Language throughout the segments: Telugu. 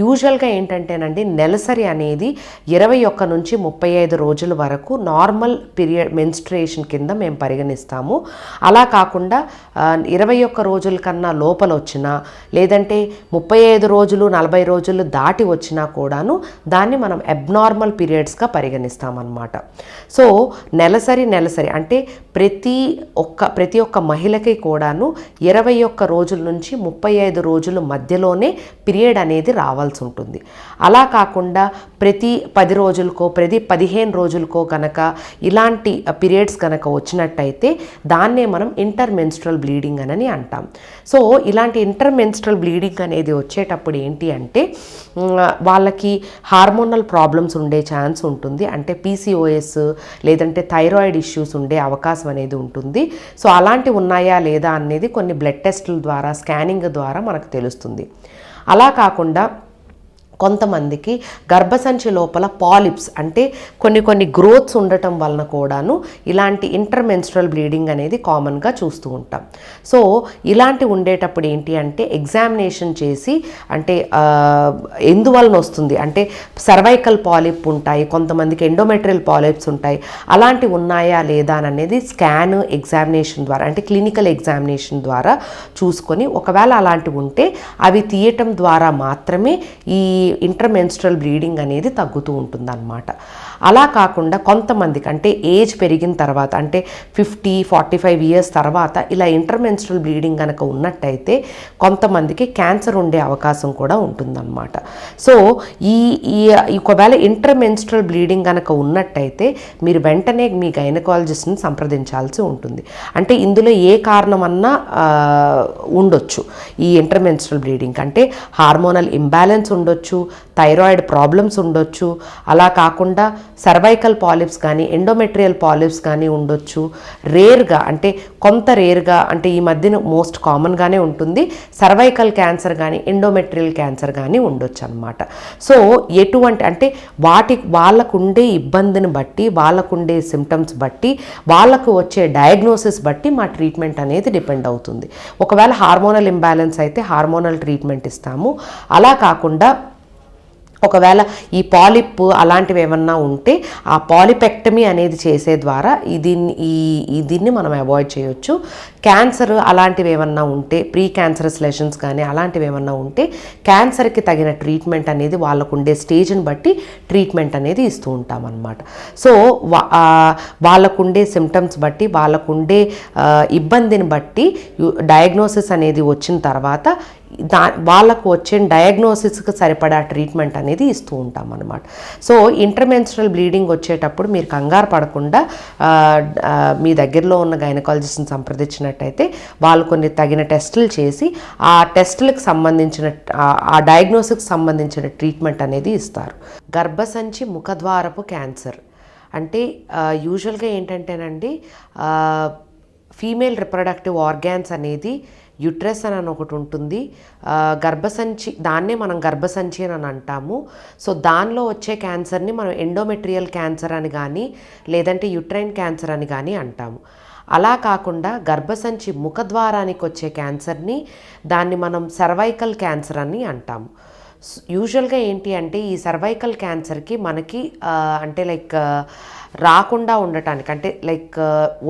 యూజువల్గా ఏంటంటేనండి నెలసరి అనేది ఇరవై ఒక్క నుంచి ముప్పై ఐదు రోజుల వరకు నార్మల్ పీరియడ్ మెన్స్ట్రేషన్ కింద మేము పరిగణిస్తాము. అలా కాకుండా ఇరవై ఒక్క రోజుల కన్నా లోపల వచ్చినా లేదంటే ముప్పై ఐదు రోజులు నలభై రోజులు దాటి వచ్చినా కూడాను దాన్ని మనం అబ్నార్మల్ పీరియడ్స్గా పరిగణిస్తామన్నమాట. సో నెలసరి నెలసరి అంటే ప్రతి ఒక్క ప్రతి ఒక్క మహిళకి కూడాను ఇరవై ఒక్క రోజుల నుంచి ముప్పై ఐదు రోజుల మధ్యలోనే పీరియడ్ అనేది రావాల్సి ఉంటుంది. అలా కాకుండా ప్రతి పది రోజులకో ప్రతి పదిహేను రోజులకో కనుక ఇలాంటి పీరియడ్స్ కనుక వచ్చినట్టయితే దాన్నే మనం ఇంటర్ మెన్స్ట్రల్ బ్లీడింగ్ అని అంటాం. సో ఇలాంటి ఇంటర్ మెన్స్ట్రల్ బ్లీడింగ్ అనేది వచ్చేటప్పుడు ఏంటి అంటే వాళ్ళకి హార్మోనల్ ప్రాబ్లమ్స్ ఉండే ఛాన్స్ ఉంటుంది. అంటే పీసీఓఎస్ లేదంటే థైరాయిడ్ ఇష్యూస్ ఉండే అవకాశం అనేది ఉంటుంది. సో అలాంటివి ఉన్నాయా లేదా అనేది కొన్ని బ్లడ్ టెస్టుల ద్వారా స్కానింగ్ ద్వారా మనకు తెలుస్తుంది. అలా కాకుండా కొంతమందికి గర్భసంచి లోపల పాలిప్స్ అంటే కొన్ని కొన్ని గ్రోత్స్ ఉండటం వలన కూడాను ఇలాంటి ఇంటర్మెన్స్ట్రల్ బ్లీడింగ్ అనేది కామన్గా చూస్తూ ఉంటాం. సో ఇలాంటి ఉండేటప్పుడు ఏంటి అంటే ఎగ్జామినేషన్ చేసి అంటే ఎందువలన వస్తుంది? అంటే సర్వైకల్ పాలిప్ ఉంటాయి కొంతమందికి ఎండోమెట్రియల్ పాలిప్స్ ఉంటాయి అలాంటి ఉన్నాయా లేదా అనేది స్కాన్ ఎగ్జామినేషన్ ద్వారా అంటే క్లినికల్ ఎగ్జామినేషన్ ద్వారా చూసుకొని ఒకవేళ అలాంటివి ఉంటే అవి తీయటం ద్వారా మాత్రమే ఈ ఇంటర్మెన్స్ట్రల్ బ్లీడింగ్ అనేది తగ్గుతూ ఉంటుందన్నమాట. అలా కాకుండా కొంతమందికి అంటే ఏజ్ పెరిగిన తర్వాత అంటే ఫిఫ్టీ ఫార్టీ ఫైవ్ ఇయర్స్ తర్వాత ఇలా ఇంటర్మెన్స్ట్రల్ బ్లీడింగ్ కనుక ఉన్నట్టయితే కొంతమందికి క్యాన్సర్ ఉండే అవకాశం కూడా ఉంటుందన్నమాట. సో ఈ ఈ ఒకవేళ ఇంటర్మెన్స్ట్రల్ బ్లీడింగ్ కనుక ఉన్నట్టయితే మీరు వెంటనే మీ గైనకాలజిస్ట్ని సంప్రదించాల్సి ఉంటుంది. అంటే ఇందులో ఏ కారణమన్నా ఉండొచ్చు ఈ ఇంటర్మెన్స్ట్రల్ బ్లీడింగ్ అంటే హార్మోనల్ ఇంబ్యాలెన్స్ ఉండొచ్చు థైరాయిడ్ ప్రాబ్లమ్స్ ఉండొచ్చు అలా కాకుండా సర్వైకల్ పాలిప్స్ కానీ ఎండోమెట్రియల్ పాలిప్స్ కానీ ఉండొచ్చు. రేర్గా అంటే కొంత రేర్గా అంటే ఈ మధ్యన మోస్ట్ కామన్గానే ఉంటుంది. సర్వైకల్ క్యాన్సర్ కానీ ఎండోమెట్రియల్ క్యాన్సర్ కానీ ఉండొచ్చు అనమాట సో ఎటువంటి అంటే వాటి వాళ్ళకుండే ఇబ్బందిని బట్టి వాళ్ళకుండే సిమ్టమ్స్ బట్టి వాళ్ళకు వచ్చే డయాగ్నోసిస్ బట్టి మా ట్రీట్మెంట్ అనేది డిపెండ్ అవుతుంది. ఒకవేళ హార్మోనల్ ఇంబ్యాలెన్స్ అయితే హార్మోనల్ ట్రీట్మెంట్ ఇస్తాము. అలా కాకుండా ఒకవేళ ఈ పాలిప్ అలాంటివి ఏమన్నా ఉంటే ఆ పాలిపెక్టమీ అనేది చేసే ద్వారా దీన్ని ఈ దీన్ని మనం అవాయిడ్ చేయొచ్చు. క్యాన్సర్ అలాంటివి ఏమన్నా ఉంటే ప్రీ క్యాన్సరస్ లెషన్స్ కానీ అలాంటివి ఏమన్నా ఉంటే క్యాన్సర్కి తగిన ట్రీట్మెంట్ అనేది వాళ్ళకు ఉండే స్టేజ్ని బట్టి ట్రీట్మెంట్ అనేది ఇస్తూ ఉంటాం అన్నమాట సో వా- వాళ్ళకుండే సిమ్టమ్స్ బట్టి వాళ్ళకుండే ఇబ్బందిని బట్టి డయాగ్నోసిస్ అనేది వచ్చిన తర్వాత దా వాళ్ళకు వచ్చే డయాగ్నోసిస్కి సరిపడా ట్రీట్మెంట్ అనేది ఇస్తూ ఉంటాం అనమాట సో ఇంటర్మెన్స్ట్రల్ బ్లీడింగ్ వచ్చేటప్పుడు మీరు కంగారు పడకుండా మీ దగ్గరలో ఉన్న గైనకాలజిస్ట్ని సంప్రదించినట్టయితే వాళ్ళు కొన్ని తగిన టెస్టులు చేసి ఆ టెస్టులకు సంబంధించిన ఆ డయాగ్నోసిస్కి సంబంధించిన ట్రీట్మెంట్ అనేది ఇస్తారు. గర్భసంచి ముఖద్వారపు క్యాన్సర్ అంటే యూజువల్గా ఏంటంటేనండి ఫీమేల్ రిప్రొడక్టివ్ ఆర్గాన్స్ అనేది యుట్రస్ అని ఒకటి ఉంటుంది. గర్భసంచి దాన్నే మనం గర్భసంచి అని అంటాము. సో దానిలో వచ్చే క్యాన్సర్ని మనం ఎండోమెట్రియల్ క్యాన్సర్ అని కానీ లేదంటే యుట్రైన్ క్యాన్సర్ అని కానీ అంటాము. అలా కాకుండా గర్భసంచి ముఖద్వారానికి వచ్చే క్యాన్సర్ని దాన్ని మనం సర్వైకల్ క్యాన్సర్ అని అంటాము. యూజువల్గా ఏంటి అంటే ఈ సర్వైకల్ క్యాన్సర్కి మనకి అంటే లైక్ రాకుండా ఉండటానికి అంటే లైక్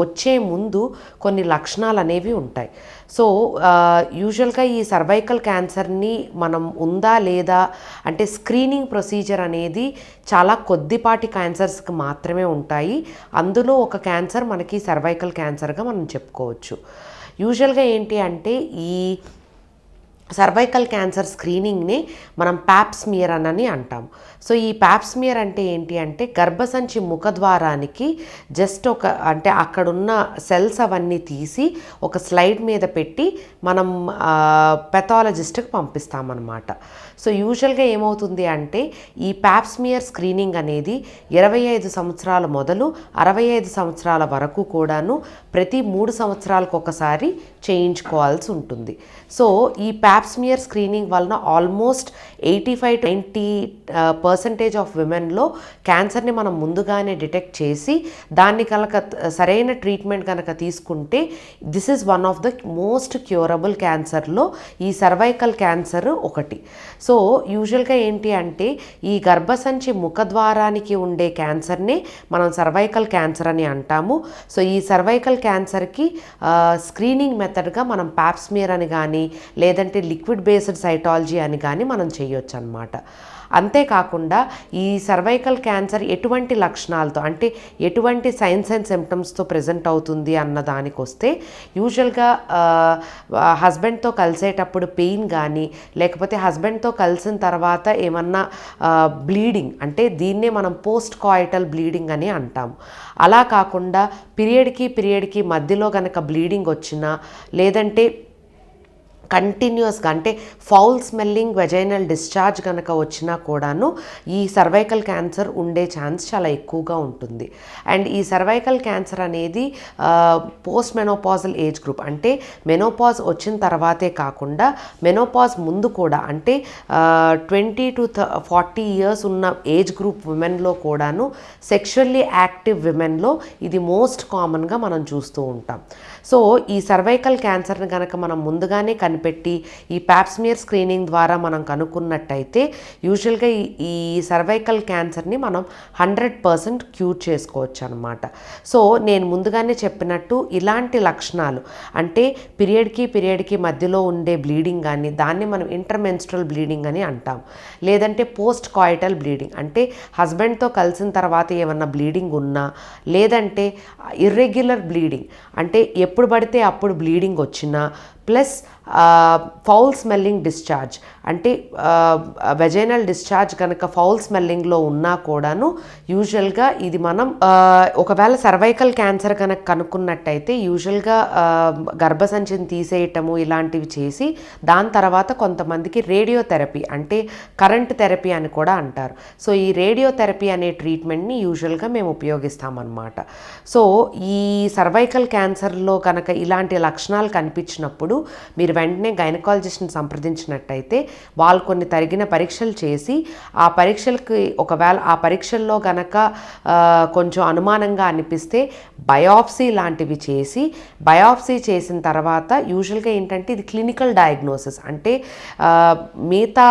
వచ్చే ముందు కొన్ని లక్షణాలు అనేవి ఉంటాయి. సో యూజువల్గా ఈ సర్వైకల్ క్యాన్సర్ని మనం ఉందా లేదా అంటే స్క్రీనింగ్ ప్రొసీజర్ అనేది చాలా కొద్దిపాటి క్యాన్సర్స్కి మాత్రమే ఉంటాయి. అందులో ఒక క్యాన్సర్ మనకి సర్వైకల్ క్యాన్సర్గా మనం చెప్పుకోవచ్చు. యూజువల్గా ఏంటి అంటే ఈ సర్వైకల్ క్యాన్సర్ స్క్రీనింగ్ని మనం ప్యాప్స్మియర్ అని అంటాం. సో ఈ ప్యాప్స్మియర్ అంటే ఏంటి అంటే గర్భసంచి ముఖద్వారానికి జస్ట్ ఒక అంటే అక్కడున్న సెల్స్ అవన్నీ తీసి ఒక స్లైడ్ మీద పెట్టి మనం పెథాలజిస్ట్కి పంపిస్తామన్నమాట. సో యూజువల్గా ఏమవుతుంది అంటే ఈ ప్యాప్స్మియర్ స్క్రీనింగ్ అనేది ఇరవై ఐదు సంవత్సరాల మొదలు అరవై ఐదు సంవత్సరాల వరకు కూడాను ప్రతి మూడు సంవత్సరాలకు ఒకసారి చేయించుకోవాల్సి ఉంటుంది. సో ఈ ప్యాప్ ప్యాప్స్మియర్ స్క్రీనింగ్ వలన almost eighty five to ninety percentage of విమెన్లో క్యాన్సర్ని మనం ముందుగానే డిటెక్ట్ చేసి దాన్ని కనుక uh, సరైన ట్రీట్మెంట్ కనుక తీసుకుంటే this is one of the most curable క్యాన్సర్లో ఈ సర్వైకల్ క్యాన్సర్ ఒకటి. సో యూజువల్గా ఏంటి అంటే ఈ గర్భసంచి ముఖద్వారానికి ఉండే క్యాన్సర్ని మనం సర్వైకల్ క్యాన్సర్ అని అంటాము. సో ఈ సర్వైకల్ క్యాన్సర్కి స్క్రీనింగ్ మెథడ్గా మనం ప్యాప్స్మియర్ అని కానీ లేదంటే లిక్విడ్ బేస్డ్ సైటాలజీ అని కానీ మనం చేయొచ్చు అనమాట అంతేకాకుండా ఈ సర్వైకల్ క్యాన్సర్ ఎటువంటి లక్షణాలతో అంటే ఎటువంటి సైన్స్ అండ్ సిమ్టమ్స్తో ప్రజెంట్ అవుతుంది అన్న దానికి వస్తే యూజువల్గా హస్బెండ్తో కలిసేటప్పుడు పెయిన్ కానీ లేకపోతే హస్బెండ్తో కలిసిన తర్వాత ఏమన్నా బ్లీడింగ్ అంటే దీన్నే మనం పోస్ట్ కాయిటల్ బ్లీడింగ్ అని అంటాం అలా కాకుండా పీరియడ్కి పీరియడ్కి మధ్యలో కనుక బ్లీడింగ్ వచ్చినా లేదంటే కంటిన్యూస్గా అంటే ఫౌల్ స్మెల్లింగ్ వెజైనల్ డిశ్చార్జ్ కనుక వచ్చినా కూడాను ఈ సర్వైకల్ క్యాన్సర్ ఉండే ఛాన్స్ చాలా ఎక్కువగా ఉంటుంది. అండ్ ఈ సర్వైకల్ క్యాన్సర్ అనేది పోస్ట్ మెనోపాజల్ ఏజ్ గ్రూప్ అంటే మెనోపాజ్ వచ్చిన తర్వాతే కాకుండా మెనోపాజ్ ముందు కూడా అంటే ట్వంటీ టు ఫార్టీ ఇయర్స్ ఉన్న ఏజ్ గ్రూప్ విమెన్లో కూడాను సెక్షువల్లీ యాక్టివ్ విమెన్లో ఇది మోస్ట్ కామన్గా మనం చూస్తూ ఉంటాం. సో ఈ సర్వైకల్ క్యాన్సర్ని కనుక మనం ముందుగానే కనిపెట్టి ఈ ప్యాప్స్మియర్ స్క్రీనింగ్ ద్వారా మనం కనుక్కున్నట్టయితే యూజువల్గా ఈ సర్వైకల్ క్యాన్సర్ని మనం హండ్రెడ్ పర్సెంట్ క్యూర్ చేసుకోవచ్చు అనమాట సో నేను ముందుగానే చెప్పినట్టు ఇలాంటి లక్షణాలు అంటే పీరియడ్కి పీరియడ్కి మధ్యలో ఉండే బ్లీడింగ్ కానీ దాన్ని మనం ఇంటర్మెన్స్ట్రల్ బ్లీడింగ్ అని అంటాం. లేదంటే పోస్ట్ కాయిటల్ బ్లీడింగ్ అంటే హస్బెండ్తో కలిసిన తర్వాత ఏమన్నా బ్లీడింగ్ ఉన్నా లేదంటే ఇర్రెగ్యులర్ బ్లీడింగ్ అంటే ఎప్పుడు పడితే అప్పుడు బ్లీడింగ్ వచ్చినా ప్లస్ ఫౌల్ స్మెల్లింగ్ డిశ్చార్జ్. అంటే వెజైనల్ డిశ్చార్జ్ కనుక ఫౌల్ స్మెల్లింగ్లో ఉన్నా కూడాను యూజువల్గా ఇది మనం ఒకవేళ సర్వైకల్ క్యాన్సర్ కనుక కనుక్కున్నట్టయితే యూజువల్గా గర్భసంచిని తీసేయటము ఇలాంటివి చేసి దాని తర్వాత కొంతమందికి రేడియోథెరపీ అంటే కరెంట్ థెరపీ అని కూడా అంటారు. సో ఈ రేడియోథెరపీ అనే ట్రీట్మెంట్ని యూజువల్గా మేము ఉపయోగిస్తామన్నమాట. సో ఈ సర్వైకల్ క్యాన్సర్లో కనుక ఇలాంటి లక్షణాలు కనిపించినప్పుడు మీరు వెంటనే గైనకాలజిస్ట్ని సంప్రదించినట్టయితే వాళ్ళు కొన్ని తరిగిన పరీక్షలు చేసి ఆ పరీక్షలకి ఒకవేళ ఆ పరీక్షల్లో గనక కొంచెం అనుమానంగా అనిపిస్తే బయాప్సీ లాంటివి చేసి బయాప్సీ చేసిన తర్వాత యూజువల్గా ఏంటంటే ఇది క్లినికల్ డయాగ్నోసిస్. అంటే మిగతా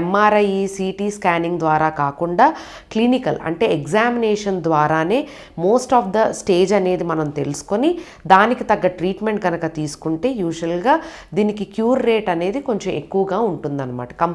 ఎంఆర్ఐ సిటీ స్కానింగ్ ద్వారా కాకుండా క్లినికల్ అంటే ఎగ్జామినేషన్ ద్వారానే మోస్ట్ ఆఫ్ ద స్టేజ్ అనేది మనం తెలుసుకొని దానికి తగ్గ ట్రీట్మెంట్ కనుక తీసుకుంటే యూజువల్గా దీనికి క్యూర్ రేట్ అనేది కొంచెం ఎక్కువగా ఉంటుందన్నమాట.